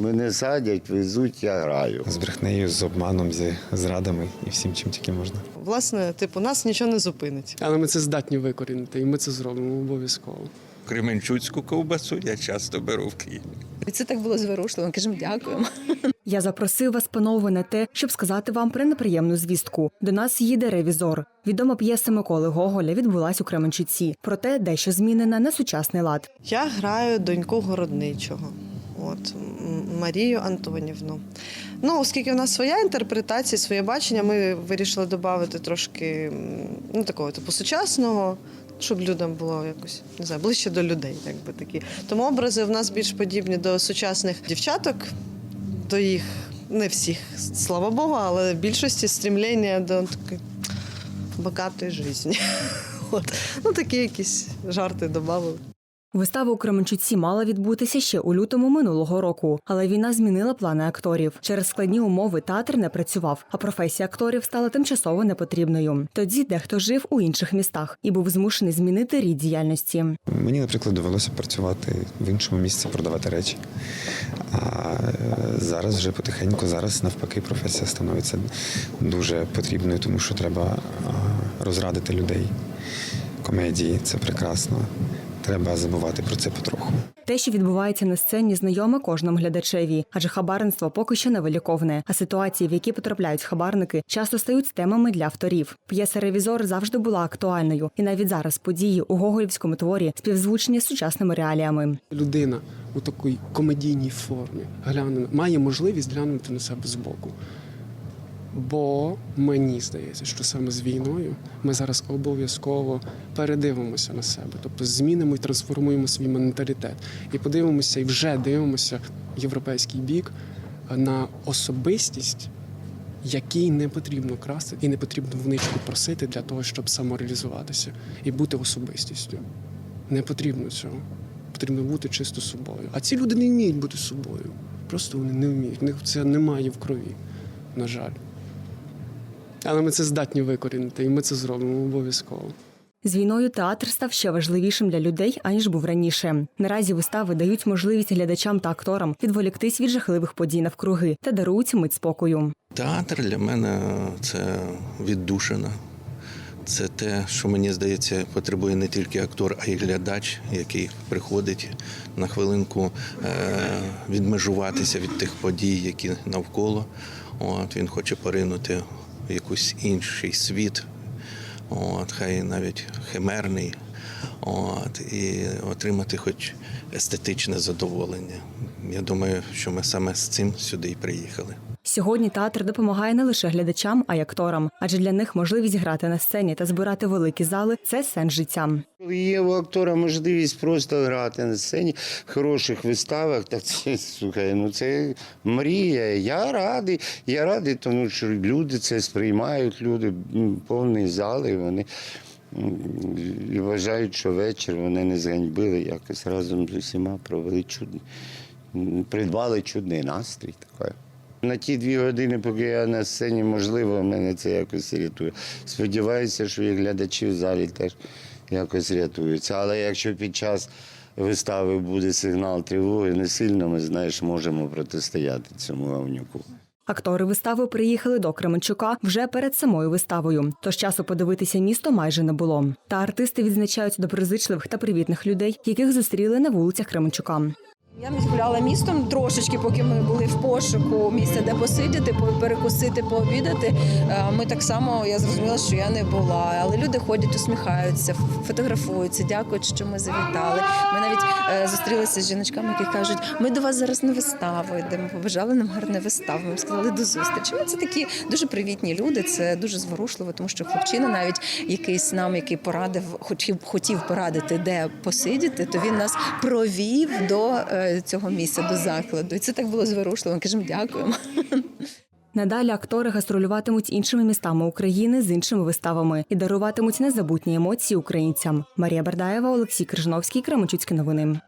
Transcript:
Мене садять, везуть, я граю. З брехнею, з обманом, з зрадами і всім, чим тільки можна. Власне, типу, нас нічого не зупинить. Але ми це здатні викорінити, і ми це зробимо обов'язково. Кременчуцьку ковбасу я часто беру в Києві. Це так було зворушливо. Ми кажемо дякуємо. Я запросив вас, панове, на те, щоб сказати вам про неприємну звістку. До нас їде ревізор. Відома п'єса Миколи Гоголя відбулась у Кременчуці. Проте дещо змінена на сучасний лад. Я граю доньку городничого. От Марію Антонівну. Ну, оскільки в нас своя інтерпретація, своє бачення, ми вирішили додати трошки ну, такого типу сучасного, щоб людям було якось не знаю, ближче до людей, якби такі. Тому образи в нас більш подібні до сучасних дівчаток, до їх не всіх, слава Богу, але в більшості стрімлення до такої багатої житті. От. Ну, такі якісь жарти додали. Вистава у Кременчуці мала відбутися ще у лютому минулого року, але війна змінила плани акторів. Через складні умови театр не працював, а професія акторів стала тимчасово непотрібною. Тоді дехто жив у інших містах і був змушений змінити рід діяльності. Мені, наприклад, довелося працювати в іншому місці, продавати речі. А е, зараз вже потихеньку, зараз навпаки, професія становиться дуже потрібною, тому що треба розрадити людей. Комедії це прекрасно. Треба забувати про це потроху. Те, що відбувається на сцені, знайоме кожному глядачеві, адже хабарництво поки що невиліковне. А ситуації, в які потрапляють хабарники, часто стають темами для авторів. П'єса Ревізор завжди була актуальною, і навіть зараз події у гоголівському творі співзвучні з сучасними реаліями. Людина у такій комедійній формі гляне, має можливість глянути на себе збоку. Бо мені здається, що саме з війною ми зараз обов'язково передивимося на себе, тобто змінимо і трансформуємо свій менталітет. І подивимося, і вже дивимося європейський бік на особистість, якій не потрібно красти і не потрібно в ничку просити для того, щоб самореалізуватися і бути особистістю. Не потрібно цього. Потрібно бути чисто собою. А ці люди не вміють бути собою. Просто вони не вміють. В них це немає в крові, на жаль. Але ми це здатні викорінити, і ми це зробимо обов'язково. З війною театр став ще важливішим для людей аніж був раніше. Наразі вистави дають можливість глядачам та акторам відволіктись від жахливих подій навкруги та дарують мить спокою. Театр для мене це віддушина. Це те, що мені здається, потребує не тільки актор, а й глядач, який приходить на хвилинку е, відмежуватися від тих подій, які навколо. От, він хоче поринути в якийсь інший світ, от, хай навіть химерний, от, і отримати хоч естетичне задоволення. Я думаю, що ми саме з цим сюди і приїхали. Сьогодні театр допомагає не лише глядачам, а й акторам, адже для них можливість грати на сцені та збирати великі зали це сенс життя. Коли є у актора можливість просто грати на сцені в хороших виставах, так це слухай, ну це мрія. Я радий. Я радий, тому що люди це сприймають, люди повні зали, вони і вважають, що вечір вони не зганьбили, якось разом з усіма провели чудний, придбали чудний настрій. Такий. На ті дві години, поки я на сцені, можливо, мене це якось рятує. Сподіваюся, що і глядачі в залі теж якось рятуються. Але якщо під час вистави буде сигнал тривоги, не сильно ми знаєш, можемо протистояти цьому говнюку. Актори вистави приїхали до Кременчука вже перед самою виставою, тож часу подивитися місто майже не було. Та артисти відзначають доброзичливих та привітних людей, яких зустріли на вулицях Кременчука. Я гуляла містом трошечки, поки ми були в пошуку місця, де посидіти, по- перекусити, пообідати. Е, Ми так само я зрозуміла, що я не була. Але люди ходять, усміхаються, фотографуються, дякують, що ми завітали. Ми навіть е, зустрілися з жіночками, які кажуть, ми до вас зараз на виставу йдемо. Побажали нам гарне виставу. Ми сказали до зустрічі. Ну, Це такі дуже привітні люди. Це дуже зворушливо, тому що хлопчина, навіть якийсь нам, який порадив, хотів хотів порадити, де посидіти, то він нас провів до е, цього місця, до закладу. І це так було зворушливо. Ми кажемо дякуємо. Надалі актори гастролюватимуть іншими містами України з іншими виставами і даруватимуть незабутні емоції українцям. Марія Бердаєва, Олексій Крижновський, Кременчуцькі новини.